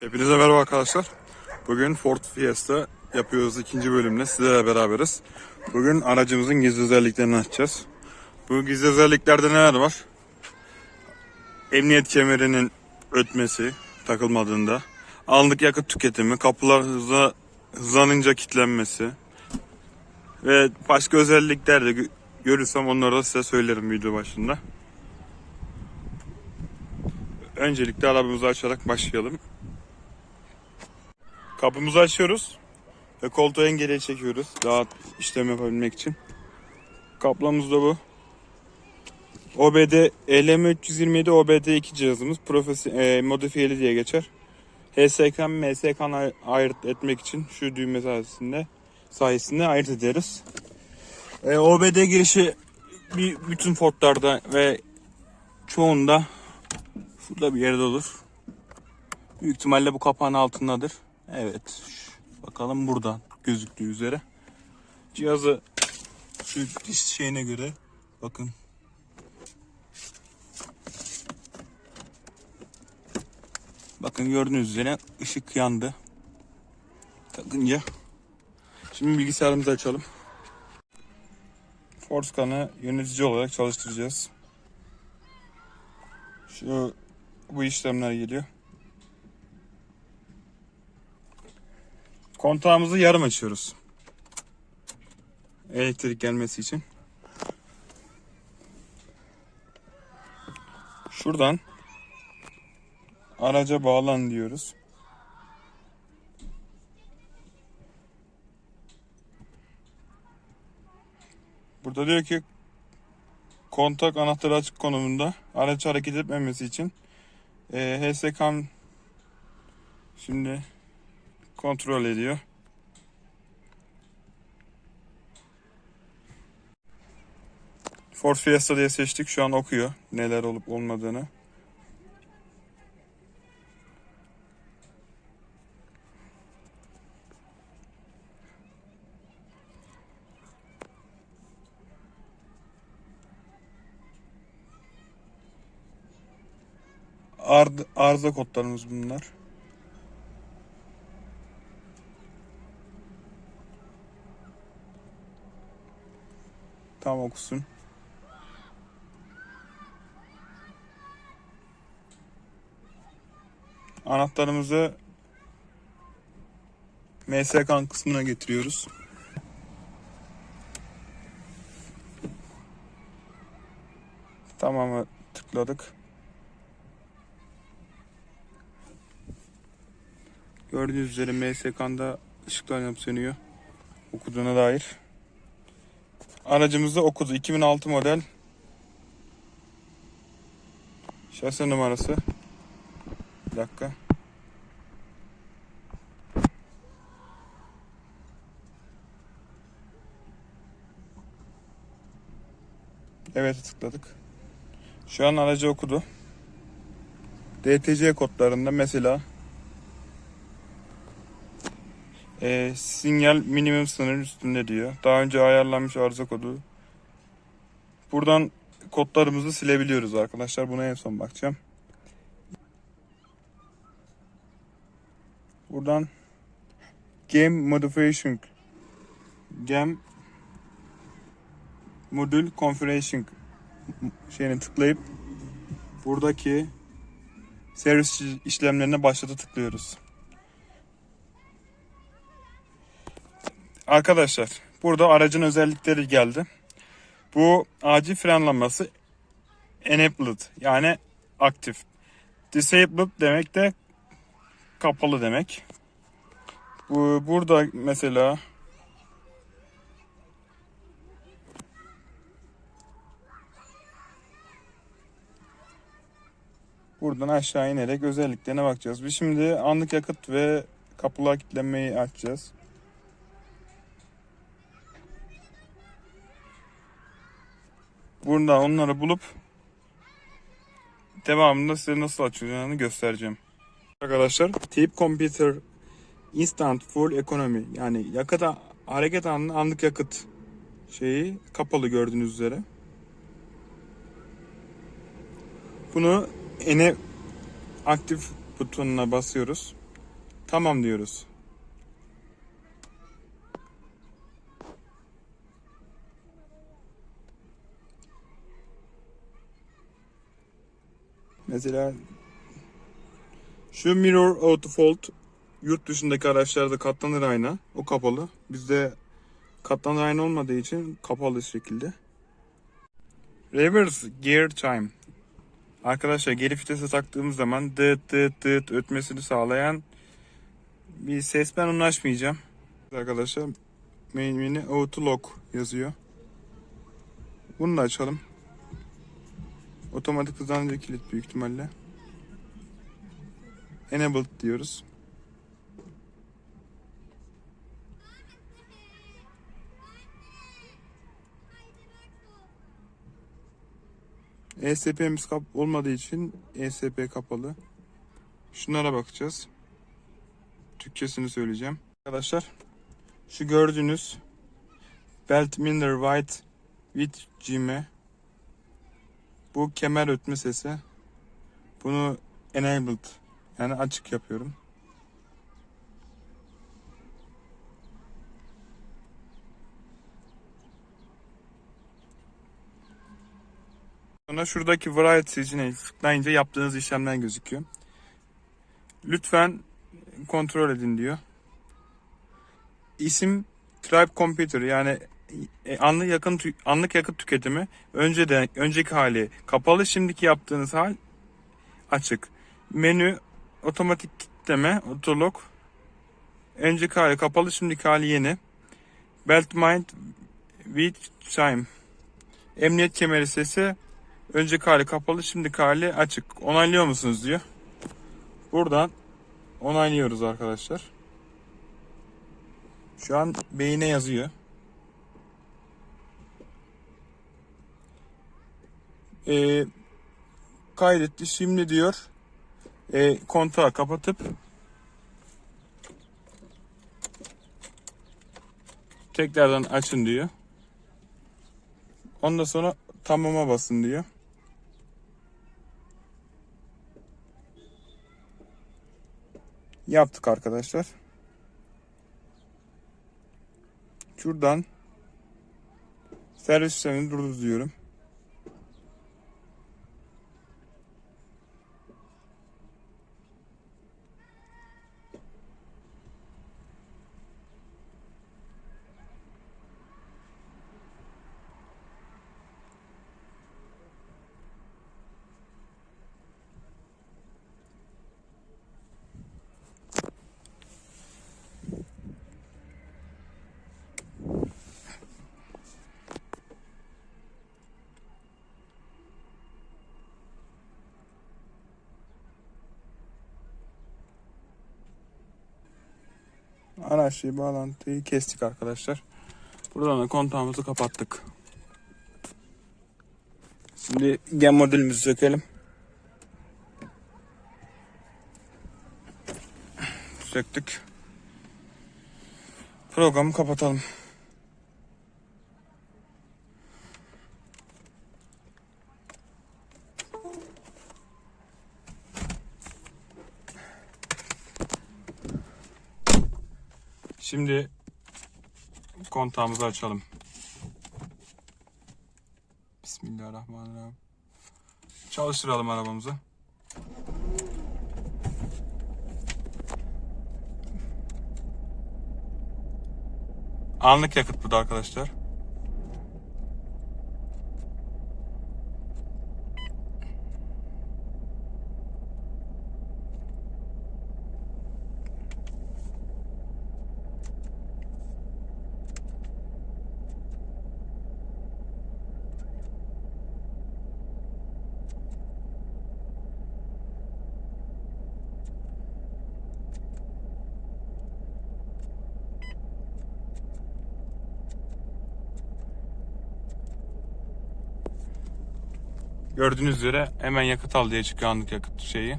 Hepinize merhaba arkadaşlar. Bugün Ford Fiesta yapıyoruz ikinci bölümle sizlerle beraberiz. Bugün aracımızın gizli özelliklerini açacağız. Bu gizli özelliklerde neler var? Emniyet kemerinin ötmesi takılmadığında, anlık yakıt tüketimi, kapılar hızla, hızlanınca kilitlenmesi ve başka özellikler de gö- görürsem onları da size söylerim video başında. Öncelikle arabamızı açarak başlayalım. Kapımızı açıyoruz ve koltuğu en geriye çekiyoruz rahat işlem yapabilmek için. Kaplamız da bu. OBD LM327 OBD2 cihazımız profesi, e, modifiyeli diye geçer. HSK, MSK ay- ayırt etmek için şu düğme sayesinde sayesinde ayırt ederiz. E, OBD girişi bir, bütün Ford'larda ve çoğunda şurada bir yerde olur. Büyük ihtimalle bu kapağın altındadır. Evet. Bakalım buradan gözüktüğü üzere. Cihazı şu diş şeyine göre bakın. Bakın gördüğünüz üzere ışık yandı. Takınca. Şimdi bilgisayarımızı açalım. Forscan'ı yönetici olarak çalıştıracağız. Şu bu işlemler geliyor. Kontağımızı yarım açıyoruz. Elektrik gelmesi için. Şuradan araca bağlan diyoruz. Burada diyor ki kontak anahtarı açık konumunda araç hareket etmemesi için e, HSK'm şimdi kontrol ediyor. Ford Fiesta diye seçtik. Şu an okuyor neler olup olmadığını. Ard arıza kodlarımız bunlar. Tam okusun. Anahtarımızı MSK kısmına getiriyoruz. Tamamı tıkladık. Gördüğünüz üzere MSK'da ışıklar yanıp sönüyor. Okuduğuna dair. Aracımızda okudu. 2006 model. Şase numarası. Bir dakika. Evet tıkladık. Şu an aracı okudu. DTC kodlarında mesela e, sinyal minimum sınır üstünde diyor. Daha önce ayarlanmış arıza kodu. Buradan kodlarımızı silebiliyoruz arkadaşlar. Buna en son bakacağım. Buradan Game Modification Game Modül Configuration şeyini tıklayıp buradaki servis işlemlerine başlata tıklıyoruz. Arkadaşlar burada aracın özellikleri geldi. Bu acil frenlaması enabled yani aktif. Disabled demek de kapalı demek. Bu burada mesela buradan aşağı inerek özelliklerine bakacağız. Biz şimdi anlık yakıt ve kapılar kilitlenmeyi açacağız. Burada onları bulup devamında size nasıl açılacağını göstereceğim. Arkadaşlar Tip Computer Instant Full Economy yani yakıt hareket anı anlık yakıt şeyi kapalı gördüğünüz üzere. Bunu ene aktif butonuna basıyoruz. Tamam diyoruz. Mesela şu mirror auto fold yurt dışındaki araçlarda katlanır ayna. O kapalı. Bizde katlanır ayna olmadığı için kapalı şekilde. Reverse gear time. Arkadaşlar geri vitese taktığımız zaman dıt dıt dıt ötmesini sağlayan bir ses ben onu açmayacağım. Arkadaşlar menü auto lock yazıyor. Bunu da açalım. Otomatik hızlandırıcı kilit büyük ihtimalle. Enabled diyoruz. ESP'miz kap olmadığı için ESP kapalı. Şunlara bakacağız. Türkçesini söyleyeceğim. Arkadaşlar şu gördüğünüz Belt Minder White with Jimmy bu kemer ötme sesi. Bunu enabled yani açık yapıyorum. Sonra şuradaki variety seçeneği tıklayınca yaptığınız işlemler gözüküyor. Lütfen kontrol edin diyor. İsim Tribe Computer yani anlık yakın anlık yakıt tüketimi önceden önceki hali kapalı şimdiki yaptığınız hal açık. Menü otomatik kitleme otolog önceki hali kapalı şimdiki hali yeni. Belt mind with chime emniyet kemeri sesi önceki hali kapalı şimdiki hali açık. Onaylıyor musunuz diyor. Buradan onaylıyoruz arkadaşlar. Şu an beyine yazıyor. Ee, kaydetti. Şimdi diyor e, kontağı kapatıp tekrardan açın diyor. Ondan sonra tamama basın diyor. Yaptık arkadaşlar. Şuradan servis işlemini durdur diyorum. Araçlı bağlantıyı kestik arkadaşlar. Buradan da kontağımızı kapattık. Şimdi gen modelimizi sökelim. Söktük. Programı kapatalım. Şimdi kontağımızı açalım. Bismillahirrahmanirrahim. Çalıştıralım arabamızı. Anlık yakıt bu da arkadaşlar. Gördüğünüz üzere hemen yakıt al diye çıkıyor anlık yakıt şeyi.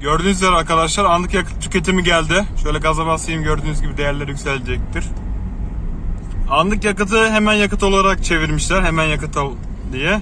Gördüğünüz üzere arkadaşlar anlık yakıt tüketimi geldi. Şöyle gaza basayım gördüğünüz gibi değerler yükselecektir. Anlık yakıtı hemen yakıt olarak çevirmişler. Hemen yakıt al diye.